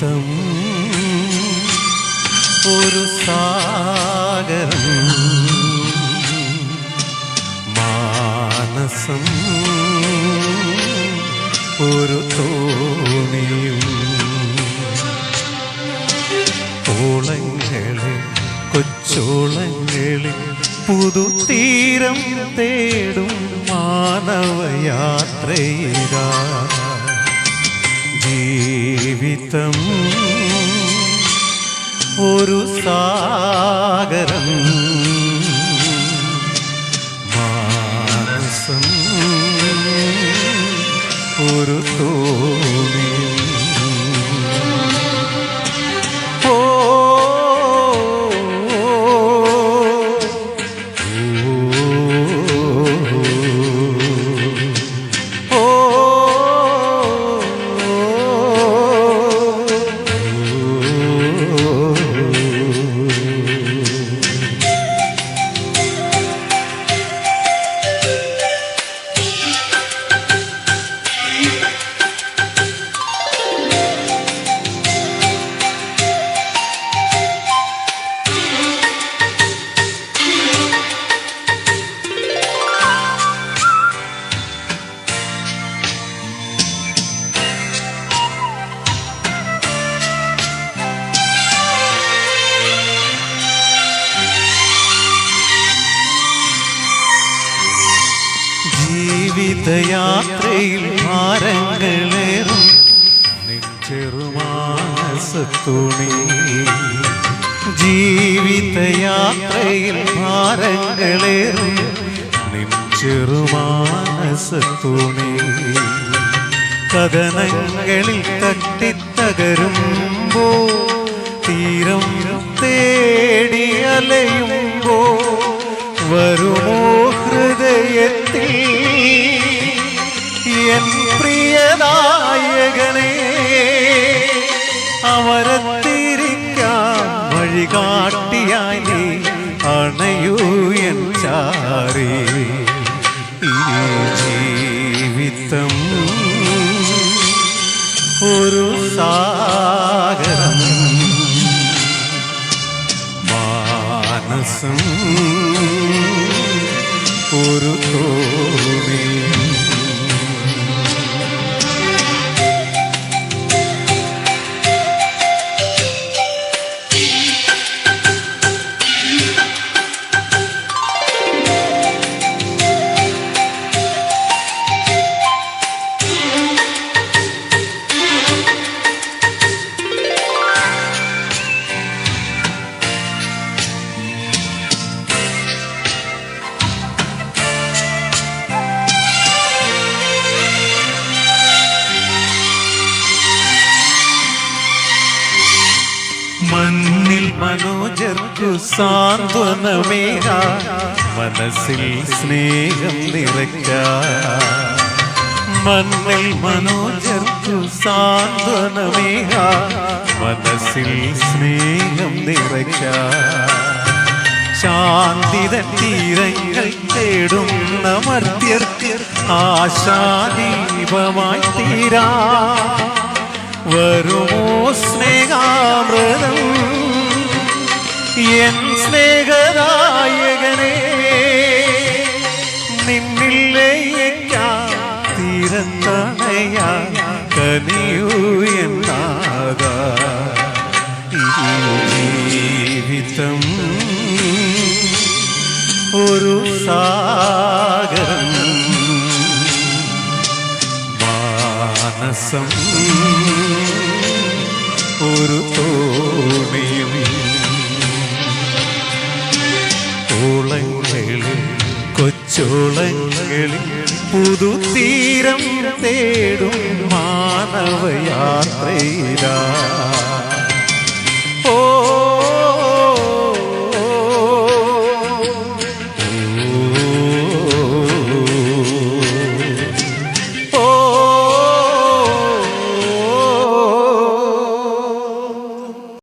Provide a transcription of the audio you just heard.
മൊത്തം ഒരു സാഗരം മാനസം ഒരു തോണിയും ഓളങ്ങളെ കൊച്ചോളങ്ങളെ പുതുതീരം തേടും മാനവയാത്രയിലാ. ജീവിതം ഒരു സാഗരം മാനസം ഒരു തോണിയും ജീവിതയാത്രയിൽ ഭാരങ്ങളേറും. ചെറുമാനസത്തുണി. ജീവിതയാത്രയിൽ ഭാരങ്ങളേറും. നിൻ ചെറുമാനസത്തുണി. കഥനങ്ങളിൽ തട്ടിത്തകരുമ്പോ തീരം തേടി അലയുമ്പോ വരുമോ എൻ പ്രിയനായകനെ അവരത്തിരിക്കാൻ വഴികാട്ടിയായി നീ അണയൂ എൻ ചാറി. ഇനി ജീവിതം ഒരു സാഗരം മാനസം ഒരു തോണി മനോജർക്കു സാന്ത്വനമേക. മനസ്സിൽ സ്നേഹം നിറയ്ക്ക. മണ്ണിൽ മനോജർക്കു സാന്ത്വനമേക. മനസ്സിൽ സ്നേഹം നിറയ്ക്ക. ശാന്തിത തീരങ്ങൾ തേടുന്ന മർത്യർക്ക് ആശാദീപമായി തീരാ. വരുമോ സ്നേഹാമൃതം? എൻ സ്നേഹദായകനെ നിന്നിൽ ലയിക്കാൻ തീരത്തണയാ കനിയൂ ജീവിതം ഒരു സാഗരം മാനസം കൊച്ചോളങ്ങളിൽ പുതുതീരം തേടും മാനവയാത്രയിലാ.